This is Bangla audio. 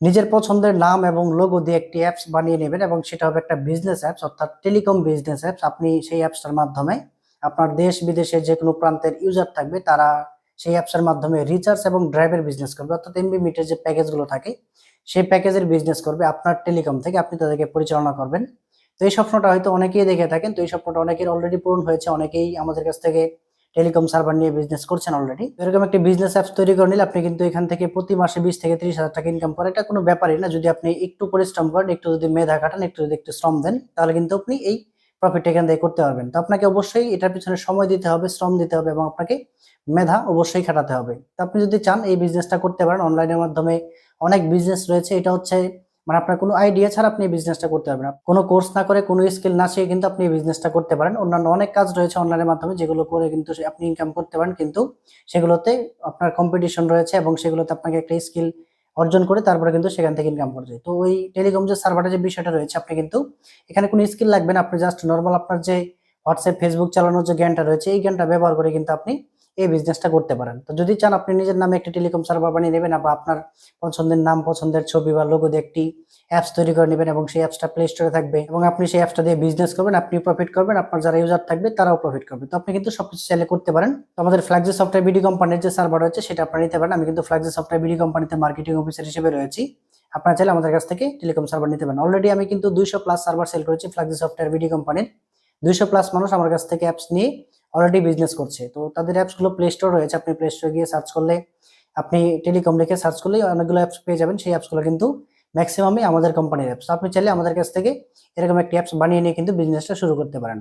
নিজের পছন্দের নাম এবং লোগো দিয়ে একটি অ্যাপস বানিয়ে নেবেন এবং সেটা হবে একটা বিজনেস অ্যাপস অর্থাৎ টেলিকম বিজনেস অ্যাপস আপনি সেই অ্যাপসটার মাধ্যমে আপনার দেশ, বিদেশে যে কোনো প্রান্তের ইউজার থাকবে, তারা সেই অ্যাপসের মাধ্যমে রিচার্জ এবং ড্রাইভের বিজনেস করবে। অর্থাৎ এমবি মিটের যে প্যাকেজগুলো থাকে, সেই প্যাকেজের বিজনেস করবে আপনার টেলিকম থেকে। আপনি তাদেরকে পরিচালনা করবেন। তো এই স্বপ্নটা হয়তো অনেকেই দেখে থাকেন। তো এই স্বপ্নটা অনেকের অলরেডি পূরণ হয়েছে, অনেকেই আমাদের কাছ থেকে টেলিকম সার্ভার নিয়ে বিজনেস করছেন অলরেডি এরকম একটি বিজনেস অ্যাপস তৈরি করে নিলে আপনি কিন্তু এখান থেকে প্রতি মাসে বিশ থেকে ত্রিশ হাজার টাকা ইনকাম করে এটা কোনো ব্যাপারই না, যদি আপনি একটু পরিশ্রম করেন, একটু যদি মেধা খাটান, একটু যদি একটু শ্রম দেন, তাহলে কিন্তু আপনি এই প্রফিট এখান থেকে করতে পারবেন। তো আপনাকে অবশ্যই এটার পিছনে সময় দিতে হবে, শ্রম দিতে হবে এবং আপনাকে মেধা অবশ্যই খাটাতে হবে। তো আপনি যদি চান এই বিজনেসটা করতে পারেন অনলাইনের মাধ্যমে অনেক বিজনেস রয়েছে। এটা হচ্ছে মানে আপনার কোনো আইডিয়া ছাড়া আপনি বিজনেসটা করতে পারবেন। কোনো কোর্স না করে, কোনো স্কিল না শিখে কিন্তু আপনি বিজনেসটা করতে পারেন। অন্যান্য অনেক কাজ রয়েছে অনলাইনের মাধ্যমে যেগুলো করে কিন্তু আপনি ইনকাম করতে পারেন, কিন্তু সেগুলোতে আপনার কম্পিটিশন রয়েছে এবং সেগুলোতে আপনাকে একটা স্কিল অর্জন করে তারপরে কিন্তু সেখান থেকে ইনকাম করতে হয়। তো ওই টেলিকম যে সার্ভারের যে বিষয়টা রয়েছে, আপনি কিন্তু এখানে কোনো স্কিল লাগবে না। আপনি জাস্ট নর্মাল আপনার যে হোয়াটসঅ্যাপ ফেসবুক চালানোর যে জ্ঞানটা রয়েছে, এই জ্ঞানটা ব্যবহার করে কিন্তু আপনি এই বিজনেসটা করতে পারেন। তো যদি চান আপনি নিজের নামে একটি টেলিকম সার্ভার বানিয়ে নেবেন বা আপনার পছন্দের নাম, পছন্দের ছবি বা লোগো দিয়ে একটি অ্যাপস তৈরি করে নেবেন এবং সেই অ্যাপসটা প্লে স্টোরে থাকবে এবং আপনি সেই অ্যাপসটা দিয়ে বিজনেস করবেন, আপনি প্রফিট করবেন, আপনার যারা ইউজার থাকবে তারাও প্রফিট করবে। তো আপনি কিন্তু সবকিছু চাইলে করতে পারেন। তো আমাদের ফ্ল্যাগজি সফটওয়্যার বিডি কোম্পানির যে সার্ভার রয়েছে সেটা আপনারা নিতে পারেন। আমি কিন্তু ফ্ল্যাগজি সফটওয়্যার বিডি কোম্পানিতে মার্কেটিং অফিসার হিসেবে রয়েছি। আপনারা চাইলে আমাদের কাছ থেকে টেলিকম সার্ভার নিতে পারেন। অলরেডি আমি কিন্তু দুইশো প্লাস সার্ভার সেল করেছি ফ্ল্যাগজি সফটওয়্যার বিডি কোম্পানির দুইশো প্লাস মানুষ আমার কাছ থেকে অ্যাপস নিয়ে অলরেডি বিজনেস করছে। তো তাদের অ্যাপসগুলো প্লে স্টোর রয়েছে। আপনি প্লে স্টোরে গিয়ে সার্চ করলে, আপনি টেলিকম লিখে সার্চ করলে অনেকগুলো অ্যাপস পেয়ে যাবেন। সেই অ্যাপসগুলো কিন্তু ম্যাক্সিমামই আমাদের কোম্পানির অ্যাপস আপনি চাইলে আমাদের কাছ থেকে এরকম একটি অ্যাপস বানিয়ে নিয়ে কিন্তু বিজনেসটা শুরু করতে পারেন।